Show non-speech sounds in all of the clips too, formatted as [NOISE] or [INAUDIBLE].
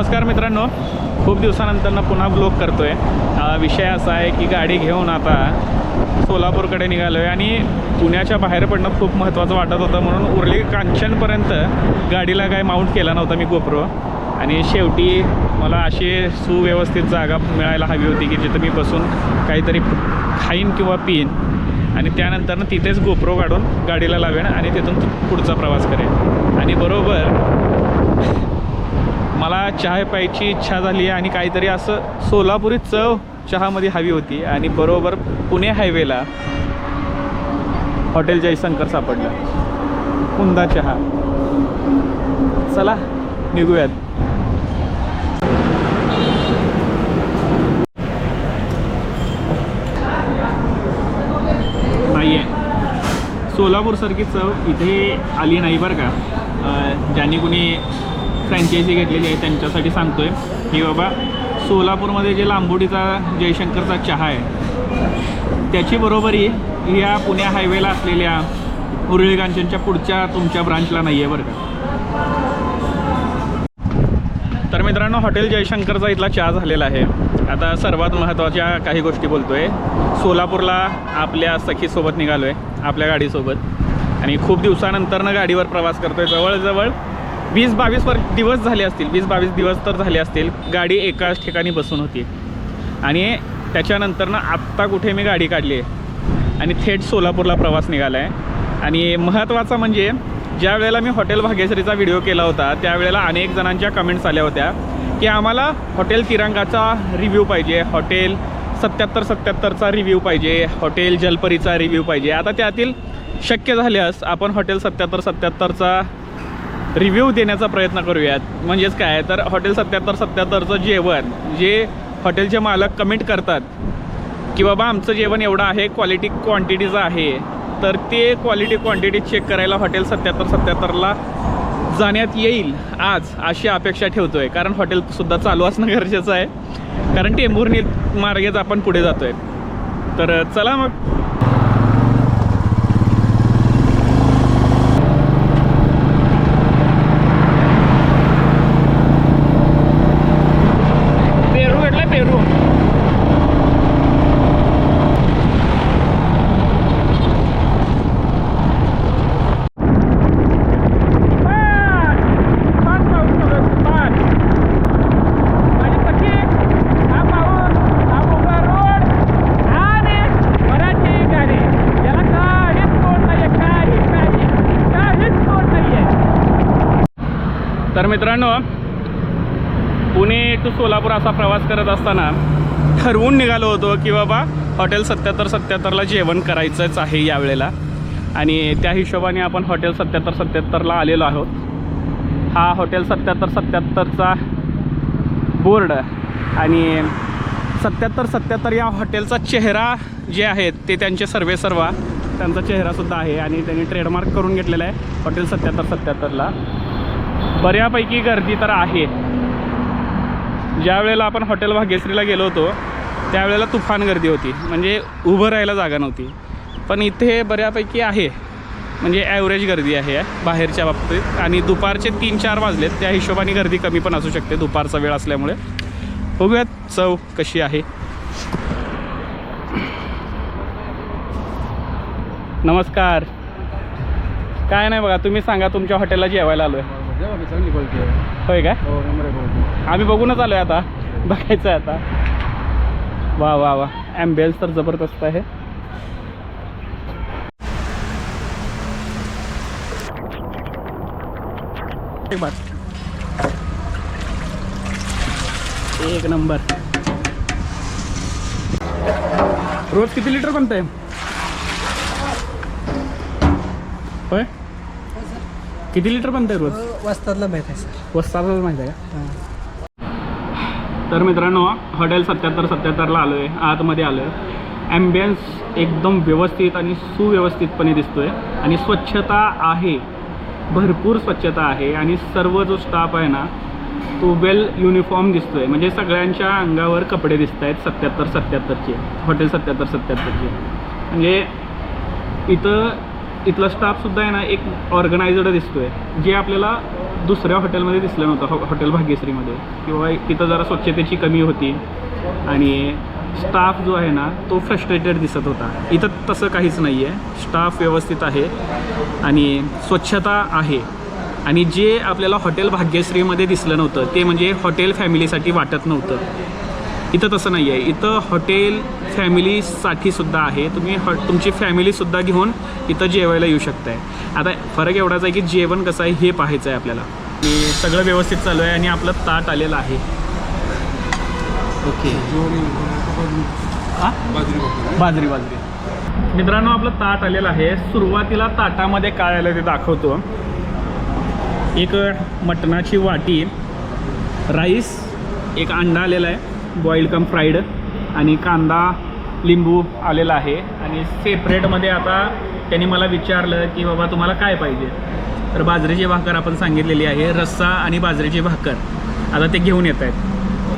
नमस्कार मित्रांनो. खूप दिवसानंतर पुन्हा ब्लॉग करतो आहे विषय असा आहे की गाडी घेऊन आता सोलापूरकडे निघालो आहे आणि पुण्याच्या बाहेर पडणं खूप महत्त्वाचं वाटत होतं म्हणून उरली कांचनपर्यंत गाडीला काय माउंट केला नव्हता मी गोप्रो. आणि शेवटी मला अशी सुव्यवस्थित जागा मिळायला हवी होती की जिथं मी बसून काहीतरी खाईन किंवा पिईन. आणि त्यानंतरनं तिथेच गोप्रो काढून गाडीला लावेन आणि तिथून पुढचा प्रवास करेन. आणि बरोबर चहा प्यायची इच्छा झाली आणि काहीतरी असं सोलापुरी चव चहामध्ये हवी होती आणि बरोबर पुणे हायवेला हॉटेल जयशंकर सापडलं. कुंदा चहा. चला निघूयात. नाही आहे सोलापूरसारखी चव इथे आली नाही बरं का. ज्यांनी कुणी फ्रँचायझी घेतलेली आहे त्यांच्यासाठी सांगतोय. की बाबा सोलापूरमध्ये जे लांबोडीचा जयशंकरचा चहा आहे त्याची बरोबरी या पुणे हायवेला असलेल्या उरळी कांचनच्या पुढच्या तुमच्या ब्रांचला नाही आहे बरं का? तर मित्रांनो हॉटेल जयशंकरचा इथला चहा झालेला आहे. आता सर्वात महत्त्वाच्या काही गोष्टी बोलतो आहे सोलापूरला आपल्या सखीसोबत निघालो आहे आपल्या गाडीसोबत. आणि खूप दिवसानंतरनं गाडीवर प्रवास करतो आहे जवळजवळ वीस बावीस वर दिवस झाले असतील वीस बावीस दिवस तर झाले असतील गाडी एकाच ठिकाणी बसून होती. आणि त्याच्यानंतरनं आत्ता कुठे मी गाडी काढली आहे? आणि थेट सोलापूरला प्रवास निघाला आहे आणि महत्त्वाचं म्हणजे ज्या वेळेला मी हॉटेल भाग्यश्रीचा व्हिडिओ केला होता त्यावेळेला अनेक जणांच्या कमेंट्स आल्या होत्या की आम्हाला हॉटेल तिरंगाचा रिव्ह्यू पाहिजे हॉटेल सत्याहत्तर सत्याहत्तरचा रिव्ह्यू पाहिजे हॉटेल जलपरीचा रिव्ह्यू पाहिजे. आता त्यातील शक्य झाल्यास आपण हॉटेल सत्याहत्तर सत्याहत्तरचा रिव्ह्यू देण्याचा प्रयत्न करूयात. म्हणजेच काय तर हॉटेल सत्याहत्तर सत्याहत्तरचं जेवण जे हॉटेलचे मालक कमेंट करतात की बाबा आमचं जेवण एवढं आहे क्वालिटी क्वांटिटीचं आहे. तर ते क्वालिटी क्वांटिटी चेक करायला हॉटेल सत्याहत्तर सत्याहत्तरला जाण्यात येईल. आज अशी अपेक्षा ठेवतो आहे कारण हॉटेलसुद्धा चालू असणं गरजेचं आहे. कारण टेंभुर्णी मार्गेच आपण पुढे जातो आहे तर चला मग. तर मित्रांनो पुणे टू सोलापूर असा प्रवास करत असताना ठरवून निघालो होतो की बाबा हॉटेल सत्याहत्तर सत्याहत्तरला जेवण करायचंच आहे यावेळेला. आणि त्या हिशोबाने आपण हॉटेल सत्याहत्तर सत्याहत्तरला आलेलो आहोत. हा हॉटेल सत्याहत्तर सत्याहत्तरचा बोर्ड आणि सत्याहत्तर सत्याहत्तर या हॉटेलचा चेहरा जे आहेत ते त्यांचे सर्वे सर्वा त्यांचा चेहरासुद्धा आहे आणि त्यांनी ट्रेडमार्क करून घेतलेला आहे हॉटेल सत्याहत्तर सत्याहत्तरला बऱ्यापैकी गर्दी तर आहे. ज्या वेळेला आपण हॉटेल भाग्यश्रीला गेलो होतो त्यावेळेला तुफान गर्दी होती. म्हणजे उभं राहायला जागा नव्हती. पण इथे बऱ्यापैकी आहे. म्हणजे ॲव्हरेज गर्दी आहे बाहेरच्या बाबतीत. आणि दुपारचे तीन चार वाजलेत. त्या हिशोबाने गर्दी कमी पण असू शकते दुपारचा वेळ असल्यामुळे. बघूयात चव कशी आहे. नमस्कार. काय नाही बघा तुम्ही सांगा तुमच्या हॉटेलला जेवायला आलो आहे जेव्हा मी चांगली क्वालिटी आहे होय काय? हो नंबर आहे क्वालिटी आम्ही बघूनच आलो आहे आता. बघायचं आहे आता. वा वा वा. ॲम्बियन्स तर जबरदस्त आहे. एक नंबर. रोज किती लिटर बनत आहे? होय? किती लिटर बनत आहे रोज? वस्तादला माहीत आहे सर. वस्ताला माहिती आहे का? तर मित्रांनो हॉटेल सत्याहत्तर सत्याहत्तरला आलो आहे आतमध्ये आलो आहे ॲम्बियन्स एकदम व्यवस्थित आणि सुव्यवस्थितपणे दिसतो आहे आणि स्वच्छता आहे. भरपूर स्वच्छता आहे. आणि सर्व जो स्टाफ आहे ना तो वेल युनिफॉर्म दिसतो आहे म्हणजे सगळ्यांच्या अंगावर कपडे दिसत आहेत सत्याहत्तर सत्याहत्तरचे. हॉटेल सत्याहत्तर सत्याहत्तरचे. म्हणजे इथं इथला स्टाफसुद्धा आहे ना एक ऑर्गनायझड दिसतो आहे जे आपल्याला दुसऱ्या हॉटेलमध्ये दिसलं नव्हतं हो, हॉ हॉटेल भाग्यश्रीमध्ये. किंवा तिथं जरा स्वच्छतेची कमी होती. आणि स्टाफ जो आहे ना तो फ्रस्ट्रेटेड दिसत होता. इथं तसं काहीच नाही आहे स्टाफ व्यवस्थित आहे. आणि स्वच्छता आहे. आणि जे आपल्याला हॉटेल भाग्यश्रीमध्ये दिसलं नव्हतं ते म्हणजे हॉटेल फॅमिलीसाठी वाटत नव्हतं. इथं तसं नाही आहे इथं हॉटेल फॅमिलीसाठी सुद्धा आहे. तुम्ही हॉ तुमची फॅमिलीसुद्धा घेऊन इथं जेवायला येऊ शकताय. आता फरक एवढाच आहे की जेवण कसं आहे हे पाहायचं आहे आपल्याला. आणि सगळं व्यवस्थित चालू आहे आणि आपलं ताट आलेलं आहे. ओके. बाजरी बाजरी मित्रांनो आपलं ताट आलेलं आहे. सुरुवातीला ताटामध्ये काय आलं ते दाखवतो. एक मटणाची वाटी राईस एक अंडा आलेला आहे. बॉईल्ड कम फ्राईड आणि कांदा लिंबू आलेला आहे. आणि सेपरेटमध्ये आता त्यांनी मला विचारलं की बाबा तुम्हाला काय पाहिजे? तर बाजरीची भाकर आपण सांगितलेली आहे रस्सा आणि बाजरीची भाकर. आता ते घेऊन येत आहेत.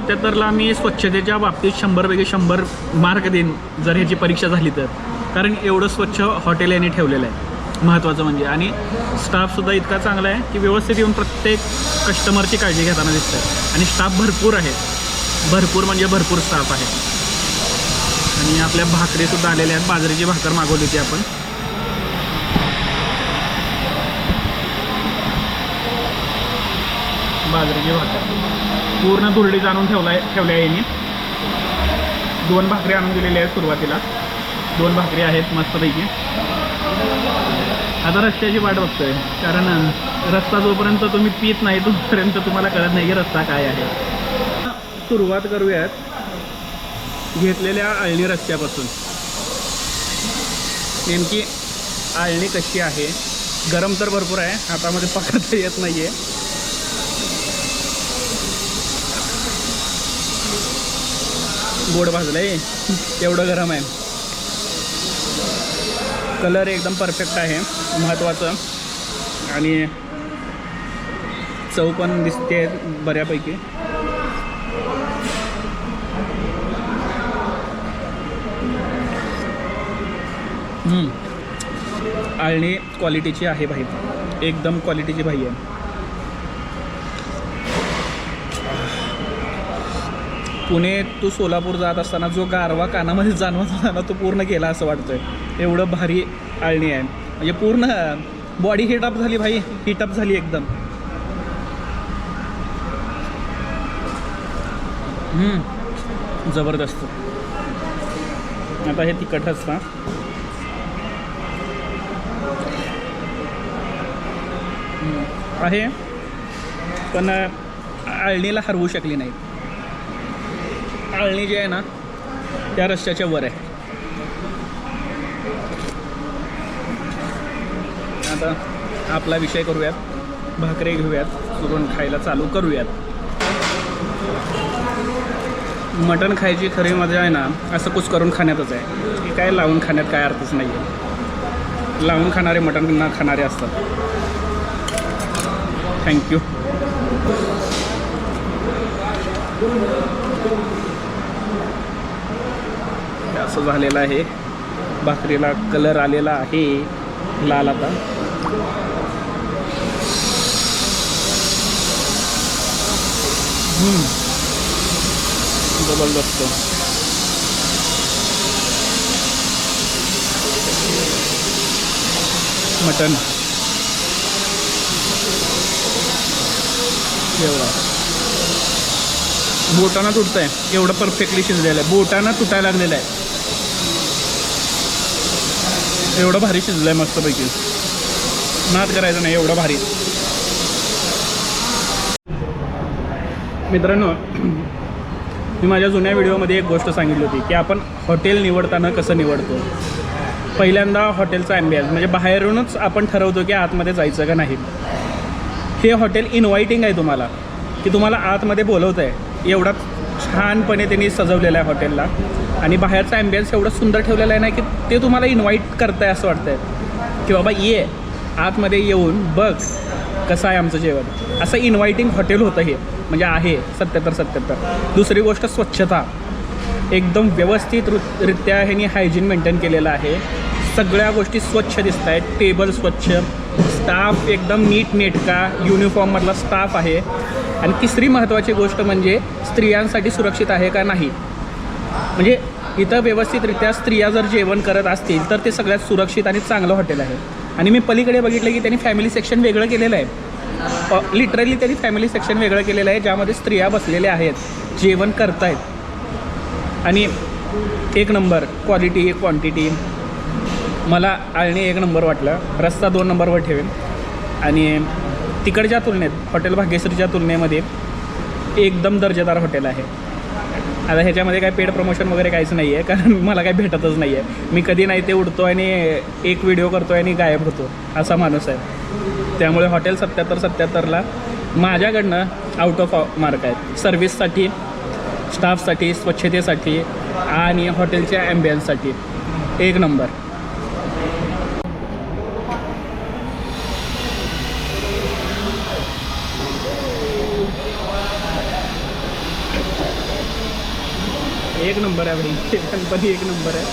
सत्याहत्तरला मी स्वच्छतेच्या बाबतीत शंभरपैकी शंभर मार्क देईन जर ह्याची परीक्षा झाली तर. कारण एवढं स्वच्छ हॉटेल यांनी ठेवलेलं आहे. महत्त्वाचं म्हणजे. आणि स्टाफसुद्धा इतका चांगला आहे की व्यवस्थित येऊन प्रत्येक कस्टमरची काळजी घेताना दिसतं आहे आणि स्टाफ भरपूर आहे. भरपूर म्हणजे भरपूर स्टाफ आहे. आणि आपल्या भाकरीसुद्धा आलेल्या आहेत. बाजरीची भाकर मागवली होती आपण. बाजरीची भाकर. पूर्ण दुरडी जाणून ठेवला आहे ठेवल्या आहे मी दोन भाकरी आणून दिलेल्या आहेत सुरुवातीला. दोन भाकरी आहेत मस्तपैकी. आता रस्त्याची वाट बघतोय. कारण रस्ता जोपर्यंत तुम्ही पित नाही तोपर्यंत तुम्हाला कळत नाही की रस्ता काय आहे. सुरुवात करूयात. घेतलेल्या आळणी रस्त्यापासून. नेमकी आळणी कशी आहे? गरम तर भरपूर आहे हातामध्ये पकडता येत नाही आहे गोड भाजलं आहे एवढं गरम आहे. कलर एकदम परफेक्ट आहे महत्त्वाचं आणि चव पण दिसते बऱ्यापैकी. आळणी क्वालिटीची आहे भाई. एकदम क्वालिटीची भाई आहे. पुणे तू सोलापूर जात असताना जो गारवा कानामध्ये जाणवत असताना ना तो पूर्ण केला असं वाटतंय. एवढं भारी आळणी आहे. म्हणजे पूर्ण बॉडी हिटअप झाली भाई. हिटअप झाली एकदम. जबरदस्त. आता हे तिखटच ना आहे पण आळणीला हरवू शकली नाही आळणी जी आहे ना त्या रस्त्याच्या वर आहे. आता आपला विषय करूयात. भाकरे घेऊयात सुरून खायला चालू करूयात. मटण खायची खरी मजा आहे ना असं कुछ करून खाण्यातच आहे. की काय लावून खाण्यात काय अर्थच नाही आहे लावून खाणारे मटण न खाणारे असतात. थँक्यू असं झालेलं आहे. भाकरीला कलर आलेला आहे. लाल आता. जबरदस्त. मटन. एवढा बोटाना तुटत आहे एवढं परफेक्टली शिजलेलं आहे. बोटाना तुटायला लागलेलं आहे. एवढं भारी शिजलं आहे मस्तपैकी. नाद करायचं नाही एवढं भारी. मित्रांनो मी माझ्या जुन्या व्हिडिओमध्ये एक गोष्ट सांगितली होती की आपण हॉटेल निवडताना कसं निवडतो? पहिल्यांदा हॉटेलचा ॲम्बियन्स म्हणजे बाहेरूनच आपण ठरवतो की आतमध्ये जायचं का नाही. हे हॉटेल इन्व्हायटिंग आहे तुम्हाला की तुम्हाला आतमध्ये बोलवत आहे एवढा छानपणे त्यांनी सजवलेलं आहे हॉटेलला. आणि बाहेरचा ॲम्बियन्स एवढं सुंदर ठेवलेला आहे ना की ते तुम्हाला इन्व्हाइट करताय असं वाटतंय. की बाबा ये आतमध्ये येऊन बघ कसं आहे आमचं जेवण. असं इन्व्हायटिंग हॉटेल होतं हे. म्हणजे आहे सत्याहत्तर सत्याहत्तर. दुसरी गोष्ट स्वच्छता. एकदम व्यवस्थित रु रित्या ह्यांनी हायजीन मेंटेन केलेलं आहे. सगळ्या गोष्टी स्वच्छ दिसत आहेत टेबल स्वच्छ. स्टाफ एकदम नीट नेटका युनिफॉर्ममधला स्टाफ आहे. आणि तिसरी महत्त्वाची गोष्ट म्हणजे स्त्रियांसाठी सुरक्षित आहे का नाही? म्हणजे इथं व्यवस्थितरित्या स्त्रिया जर जेवण करत असतील तर ते सगळ्यात सुरक्षित आणि चांगलं हॉटेल आहे. आणि मी पलीकडे बघितलं की त्यांनी फॅमिली सेक्शन वेगळं केलेलं आहे. लिटरली त्यांनी फॅमिली सेक्शन वेगळं केलेलं आहे ज्यामध्ये स्त्रिया बसलेल्या आहेत जेवण करतायत. आणि एक नंबर क्वालिटी क्वांटिटी मला आळणी एक नंबर वाटलं. रस्ता दोन नंबरवर ठेवेन. आणि तिकडच्या तुलनेत हॉटेल भाग्यश्रीच्या तुलनेमध्ये एकदम दर्जेदार हॉटेल आहे. आता ह्याच्यामध्ये काय पेड प्रमोशन वगैरे काहीच नाही आहे कारण मला काही भेटतच नाही आहे मी कधी नाही ते उडतो आणि एक व्हिडिओ करतो आणि गायब होतो असा माणूस आहे. त्यामुळे हॉटेल सत्याहत्तर सत्याहत्तरला माझ्याकडनं आउट ऑफ मार्क आहेत. सर्व्हिससाठी स्टाफसाठी स्वच्छतेसाठी आणि हॉटेलच्या ॲम्बियन्ससाठी एक नंबर. एक नंबर आहे बरी [LAUGHS] गणपती एक नंबर आहे.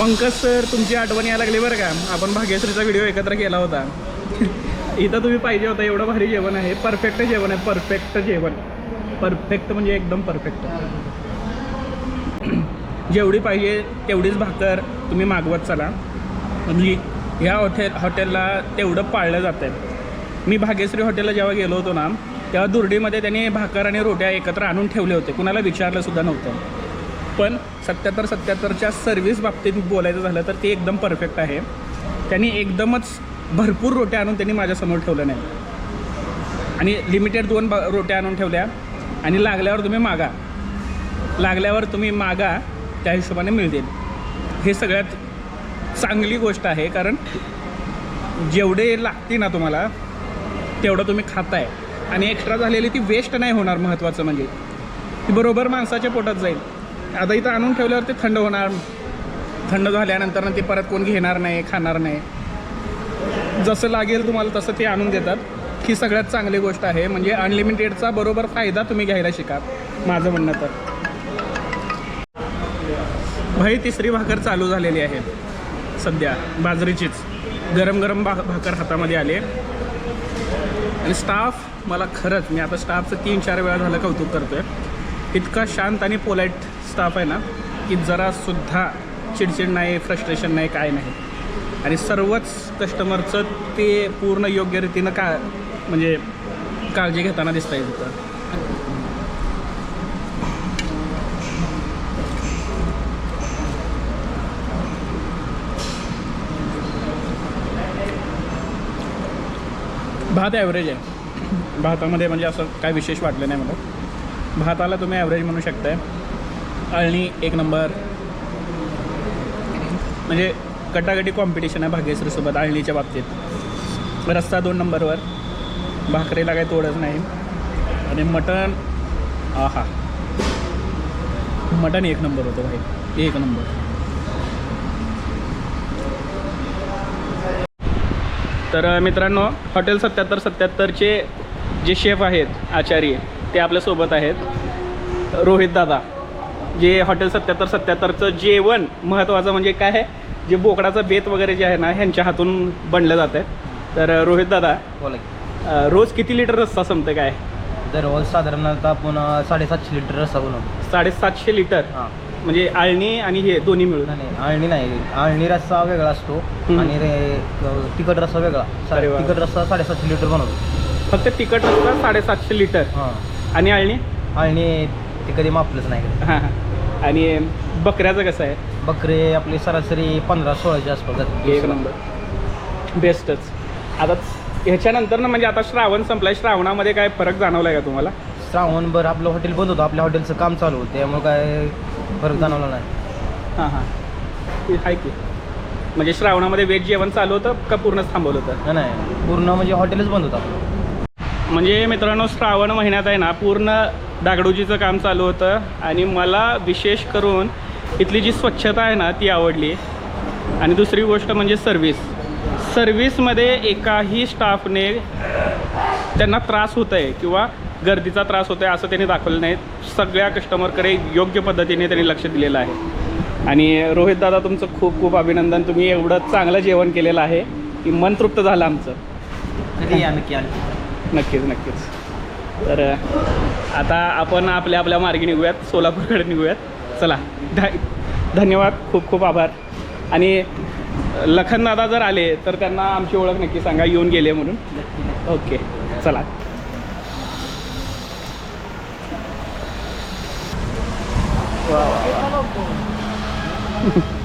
पंकज सर तुमची आठवण यायला लागली बरं का? आपण भाग्यश्रीचा व्हिडिओ एकत्र केला होता. [LAUGHS] इथं तुम्ही पाहिजे होता एवढं भारी जेवण आहे. परफेक्ट जेवण आहे परफेक्ट जेवण. परफेक्ट म्हणजे एकदम परफेक्ट [CLEARS THROAT] जेवढी पाहिजे तेवढीच भाकर तुम्ही मागवत चला. म्हणजे ह्या हॉटेल हॉटेलला तेवढं पाळलं जातं आहे मी भाग्यश्री हॉटेलला जेव्हा गेलो होतो ना तेव्हा दुर्डीमध्ये त्यांनी भाकर आणि रोट्या एकत्र आणून ठेवले होते. कुणाला विचारलंसुद्धा नव्हतं. पण सत्याहत्तर सत्याहत्तरच्या सर्व्हिस बाबतीत बोलायचं झालं तर ते एकदम परफेक्ट आहे. त्यांनी एकदमच भरपूर रोट्या आणून त्यांनी माझ्यासमोर ठेवलं नाही आणि लिमिटेड दोन ब रोट्या आणून ठेवल्या. आणि लागल्यावर तुम्ही मागा. लागल्यावर तुम्ही मागा त्या हिशोबाने मिळतील. हे सगळ्यात चांगली गोष्ट आहे कारण जेवढे लागते ना तुम्हाला तेवढं तुम्ही खाताय. आणि एक्स्ट्रा झालेली ती वेस्ट नाही होणार महत्त्वाचं म्हणजे. ती बरोबर माणसाच्या पोटात जाईल. आता इथं आणून ठेवल्यावर ते थंड होणार. थंड झाल्यानंतर ते परत कोण घेणार नाही खाणार नाही. जसं लागेल तुम्हाला तसं ते आणून देतात. ही सगळ्यात चांगली गोष्ट आहे. म्हणजे अनलिमिटेडचा बरोबर फायदा तुम्ही घ्यायला शिका. माझं म्हणणं तर. भाई तिसरी भाकर चालू झालेली आहे. सध्या बाजरीचीच. गरम गरम भा भाकर हातामध्ये आले आणि स्टाफ मला खरंच मी आता स्टाफचं तीन चार वेळा झालं कौतुक करतो आहे इतका शांत आणि पोलाईट स्टाफ आहे ना की जरासुद्धा चिडचिड नाही फ्रस्ट्रेशन नाही काय नाही. आणि सर्वच कस्टमरचं ते पूर्ण योग्यरीतीनं का म्हणजे काळजी घेताना दिसता येत भात ॲव्हरेज आहे. भातामध्ये म्हणजे असं काय विशेष वाटलं नाही मला. भाताला तुम्ही ॲव्हरेज म्हणू शकताय. अळणी एक नंबर म्हणजे कटाकटी कॉम्पिटिशन आहे भाग्यश्रीसोबत अळणीच्या बाबतीत. रस्ता दोन नंबरवर भाकरीला काही तोडच नाही. आणि मटण आहा. मटण एक नंबर होतं भाई. एक नंबर तर मित्रांनो हॉटेल सत्याहत्तर सत्याहत्तरचे जे शेफ आहेत आचार्य ते आपल्यासोबत आहेत. रोहित दादा जे हॉटेल सत्याहत्तर सत्याहत्तरचं जेवण महत्त्वाचं म्हणजे काय आहे? जे बोकडाचं बेत वगैरे जे आहे ना ह्यांच्या हातून बनलं जातं आहे. तर रोहित दादा बोला रोज किती लिटर रस्ता संपतं काय? दररोज साधारणतः आपण साडेसातशे लिटर रस्सा बनवतो. साडेसातशे लिटर? हां. म्हणजे आळणी आणि हे दोन्ही मिळून. नाही आळणी नाही. आळणी रस्सा वेगळा असतो हम्म. आणि रे तिखट रस्सा वेगळा. अरे वा. तिखट रस्सा साडेसातशे लिटर बनवतो. फक्त तिखट रस्ता साडेसातशे लिटर. हां. आणि आळणी? आळणी ते कधी मापलंच नाही. हां हां. आणि बकऱ्याचं कसं आहे? बकरे आपली सरासरी पंधरा सोळाच्या आसपास जाते एक नंबर. बेस्टच. आता ह्याच्यानंतर ना म्हणजे आता श्रावण संपलाय. श्रावणामध्ये काय फरक जाणवलाय का तुम्हाला? श्रावणभर आपलं हॉटेल बंद होतं. आपल्या हॉटेलचं काम चालू होतं. त्यामुळे काय फरक जाणवला नाही. हां हां. ते आहे की. म्हणजे श्रावणामध्ये वेज जेवण चालू होतं का पूर्णच थांबवलं होतं? नाही, नाही. पूर्ण म्हणजे हॉटेलच बंद होतं आपलं. म्हणजे मित्रांनो श्रावण महिन्यात आहे ना पूर्ण डागडुजीचं काम चालू होतं आणि मला विशेष करून इथली जी स्वच्छता आहे ना ती आवडली. आणि दुसरी गोष्ट म्हणजे सर्व्हिस सर्व्हिसमध्ये एकाही स्टाफने त्यांना त्रास होत आहे किंवा गर्दीचा त्रास होत आहे असं त्यांनी दाखवलं नाही. सगळ्या कस्टमरकडे योग्य पद्धतीने त्यांनी लक्ष दिलेलं आहे. आणि रोहित दादा तुमचं खूप खूप अभिनंदन. तुम्ही एवढं चांगलं जेवण केलेलं आहे की मन तृप्त झालं आमचं. कधी या नक्की नक्कीच नक्कीच. तर आता आपण आपल्या आपल्या मार्गी निघूयात. सोलापूरकडे निघूयात. चला ध धन्यवाद. खूप खूप आभार. आणि लखनदादा जर आले तर त्यांना आमची ओळख नक्की सांगा. येऊन गेले म्हणून. ओके. चला. Ha, ha, ha.